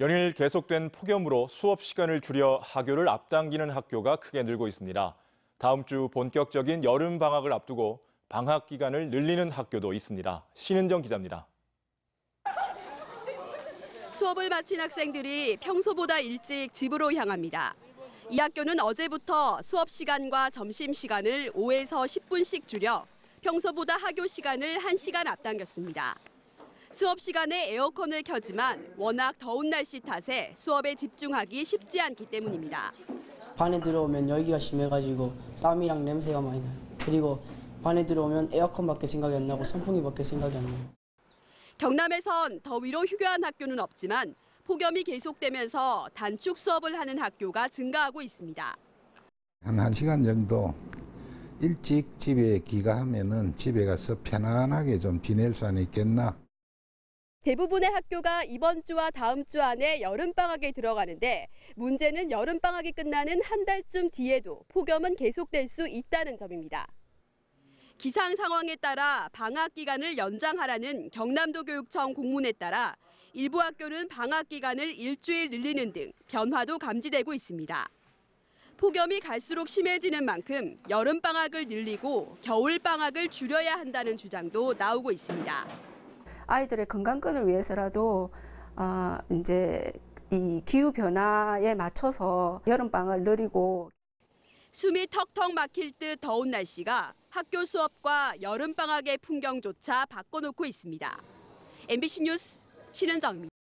연일 계속된 폭염으로 수업 시간을 줄여 하교를 앞당기는 학교가 크게 늘고 있습니다. 다음 주 본격적인 여름 방학을 앞두고 방학 기간을 늘리는 학교도 있습니다. 신은정 기자입니다. 수업을 마친 학생들이 평소보다 일찍 집으로 향합니다. 이 학교는 어제부터 수업 시간과 점심 시간을 5에서 10분씩 줄여 평소보다 학교 시간을 1시간 앞당겼습니다. 수업 시간에 에어컨을 켜지만 워낙 더운 날씨 탓에 수업에 집중하기 쉽지 않기 때문입니다. 반에 들어오면 열기가 심해가지고 땀이랑 냄새가 많이 나요. 그리고 반에 들어오면 에어컨밖에 생각이 안 나고 선풍기밖에 생각이 안 나요. 경남에선 더위로 휴교한 학교는 없지만 폭염이 계속되면서 단축 수업을 하는 학교가 증가하고 있습니다. 한 1시간 정도 일찍 집에 귀가하면 은 집에 가서 편안하게 좀 지낼 수 있겠나. 대부분의 학교가 이번 주와 다음 주 안에 여름방학에 들어가는데 문제는 여름방학이 끝나는 한 달쯤 뒤에도 폭염은 계속될 수 있다는 점입니다. 기상 상황에 따라 방학 기간을 연장하라는 경남도 교육청 공문에 따라 일부 학교는 방학 기간을 일주일 늘리는 등 변화도 감지되고 있습니다. 폭염이 갈수록 심해지는 만큼 여름방학을 늘리고 겨울방학을 줄여야 한다는 주장도 나오고 있습니다. 아이들의 건강권을 위해서라도 어, 이제 이 기후 변화에 맞춰서 여름 방을 늘리고 숨이 턱턱 막힐 듯 더운 날씨가 학교 수업과 여름 방학의 풍경조차 바꿔놓고 있습니다. MBC 뉴스 신은정입니다.